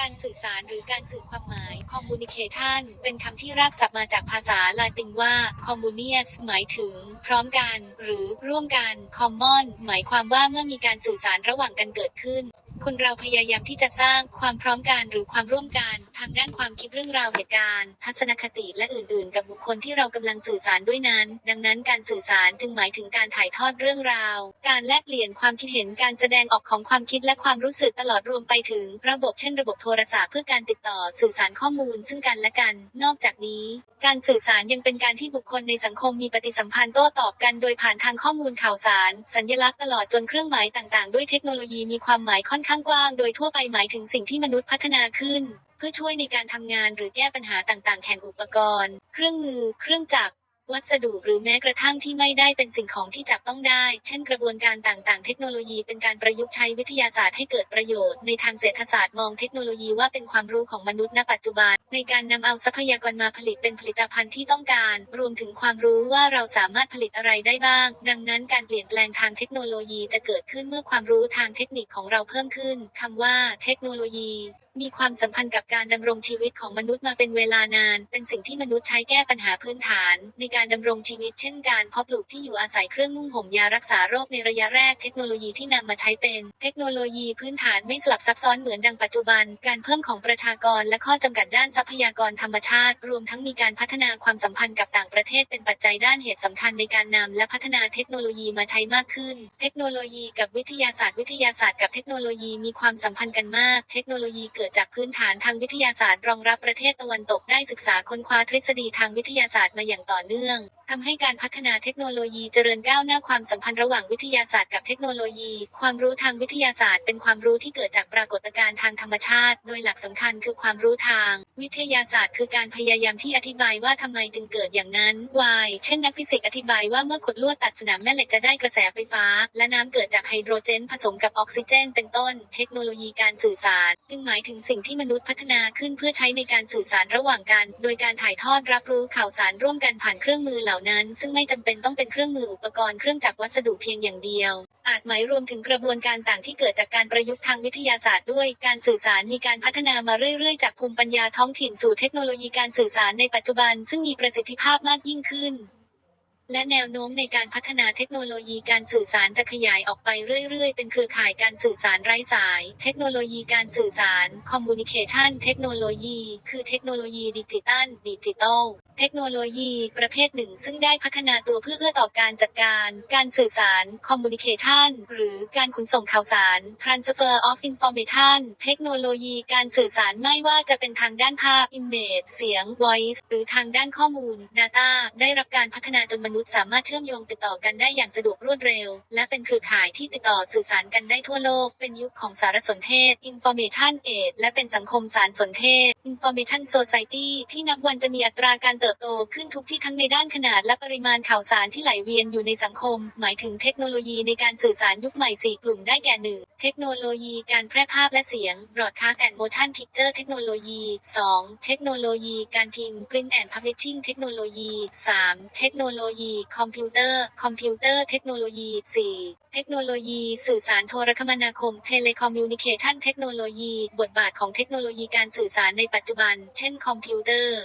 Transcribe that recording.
การสื่อสารหรือการสื่อความหมาย communication เป็นคำที่รากศัพท์มาจากภาษาลาตินว่า communius หมายถึง พร้อมกัน หรือร่วมกัน common หมายความว่าเมื่อมีการสื่อสารระหว่างกันเกิดขึ้น คนเราพยายามที่จะสร้างความพร้อมกันหรือความร่วมกันางด้านความคิดเรื่องราวเหตุการณ์ ทัศนคติและอื่น ๆ กับบุคคลที่เรากำลังสื่อสารด้วยนั้น ดังนั้นการสื่อสารจึงหมายถึงการถ่ายทอดเรื่องราว การแลกเปลี่ยนความคิดเห็นการแสดงออกของความคิดและความรู้สึกตลอดรวมไปถึง ระบบเช่นระบบโทรศัพท์เพื่อการติดต่อสื่อสารข้อมูลซึ่งกันและกัน นอกจากนี้ การสื่อสารยังเป็นการที่บุคคลในสังคมมีปฏิสัมพันธ์โต้ตอบกันโดยผ่านทางข้อมูลข่าวสาร สัญลักษณ์ตลอดจนเครื่องหมายต่าง ๆ ด้วยเทคโนโลยีมีความหมายค่อนข้างกว้าง โดยทั่วไปหมายถึงสิ่งที่มนุษย์พัฒนาขึ้น พื่อช่วยในการทำงานหรือแก้ปัญหาต่างๆแข่งอุปกรณ์ เครื่องมือ เครื่องจักร วัสดุหรือแม้กระทั่งที่ไม่ได้เป็นสิ่งของที่จับต้องได้ เช่นกระบวนการต่างๆ เทคโนโลยีเป็นการประยุกต์ใช้วิทยาศาสตร์ให้เกิดประโยชน์ ในทางเศรษฐศาสตร์มองเทคโนโลยีว่าเป็นความรู้ของมนุษย์ณปัจจุบัน ในการนำเอาทรัพยากรมาผลิตเป็นผลิตภัณฑ์ที่ต้องการ รวมถึงความรู้ว่าเราสามารถผลิตอะไรได้บ้าง ดังนั้นการเปลี่ยนแปลงทางเทคโนโลยีจะเกิดขึ้นเมื่อความรู้ทางเทคนิคของเราเพิ่มขึ้นคำว่า เทคโนโลยี มีความสัมพันธ์กับการดำรงชีวิตของมนุษย์มาเป็นเวลานาน เป็นสิ่งที่มนุษย์ใช้แก้ปัญหาพื้นฐาน ในการดำรงชีวิตเช่นการเพาะปลูกที่อยู่อาศัยเครื่องนุ่งห่มยารักษาโรคในระยะแรกเทคโนโลยีที่นำมาใช้เป็น เทคโนโลยีพื้นฐานไม่สลับซับซ้อนเหมือนดังปัจจุบัน การเพิ่มของประชากรและข้อจำกัดด้านทรัพยากรธรรมชาติ รวมทั้งมีการพัฒนาความสัมพันธ์กับต่างประเทศเป็นปัจจัยด้านเหตุสำคัญในการนำและพัฒนาเทคโนโลยีมาใช้มากขึ้น เทคโนโลยีกับวิทยาศาสตร์วิทยาศาสตร์กับเทคโนโลยีมีความสัมพันธ์กันมาก เทคโนโลยีเกิดจากพื้นฐานทางวิทยาศาสตร์รองรับประเทศตะวันตกได้ศึกษาค้นคว้าทฤษฎีทางวิทยาศาสตร์มาอย่างต่อเนื่องทำให้การพัฒนาเทคโนโลยีเจริญก้าวหน้าความสัมพันธ์ระหว่างวิทยาศาสตร์กับเทคโนโลยี ความรู้ทางวิทยาศาสตร์ เป็นความรู้ที่เกิดจากปรากฏการณ์ทางธรรมชาติ โดยหลักสำคัญคือความรู้ทาง วิทยาศาสตร์ คือการพยายามที่อธิบายว่าทำไมจึงเกิดอย่างนั้น why เช่นนักฟิสิกส์อธิบายว่าเมื่อขุดลวดตัดสนามแม่เหล็กจะได้กระแสไฟฟ้า และน้ำเกิดจากไฮโดรเจน ผสมกับออกซิเจน เป็นต้น เทคโนโลยีการสื่อสาร จึงหมายถึงสิ่งที่มนุษย์พัฒนาขึ้นเพื่อใช้ในการสื่อสารระหว่างกัน โดยการถ่ายทอดรับรู้ข่าวสารร่วมกันผ่านเครื่องมือเหล่านั้น ซึ่งไม่จำเป็นต้องเป็นเครื่องมืออุปกรณ์เครื่องจักรวัสดุเพียงอย่างเดียว อาจหมายรวมถึงกระบวนการต่างที่เกิดจากการประยุกต์ทางวิทยาศาสตร์ด้วย การสื่อสารมีการพัฒนามาเรื่อย ๆ จากภูมิปัญญาท้องถิ่นสู่เทคโนโลยีการสื่อสารในปัจจุบัน ซึ่งมีประสิทธิภาพมากยิ่งขึ้น และแนวโน้มในการพัฒนาเทคโนโลยีการสื่อสารจะขยายออกไปเรื่อย ๆ เป็นเครือข่ายการสื่อสารไร้สาย เทคโนโลยีการสื่อสาร Communication เทคโนโลยีคือเทคโนโลยีดิจิตัล ดิจิตอลเทคโนโลยีประเภทหนึ่งซึ่งได้พัฒนาตัวเพื่อเอื้อต่อการจัดการ การสื่อสาร Communication หรือการขนส่งข่าวสาร Transfer of Information เทคโนโลยีการสื่อสารไม่ว่าจะเป็นทางด้านภาพ Image เสียง Voice หรือทางด้านข้อมูล Data ได้รับการพัฒนาจนมันนุษย์สามารถเชื่อมโยงติดต่อกันได้อย่างสะดวกรวดเร็ว และเป็นเครือข่ายที่ติดต่อสื่อสารกันได้ทั่วโลก เป็นยุคของสารสนเทศ Information Age และเป็นสังคมสารสนเทศ Information Society ที่นับวันจะมีอัตราการเติบโตขึ้นทุกที่ทั้งในด้านขนาดและปริมาณข่าวสารที่ไหลเวียนอยู่ในสังคม หมายถึงเทคโนโลยีในการสื่อสารยุคใหม่ 4 กลุ่มได้แก่ 1. เทคโนโลยีการแพร่ภาพและเสียง Broadcast and Motion Picture Technology 2. เทคโนโลยีการพิมพ์ Print and Publishing Technology 3. เทคโนโลยีคอมพิวเตอร์ คอมพิวเตอร์เทคโนโลยี 4. เทคโนโลยี สื่อสารโทรคมนาคมเทเลคอมมิวนิเคชันเทคโนโลยี บทบาทของเทคโนโลยีการสื่อสารในปัจจุบัน เช่นคอมพิวเตอร์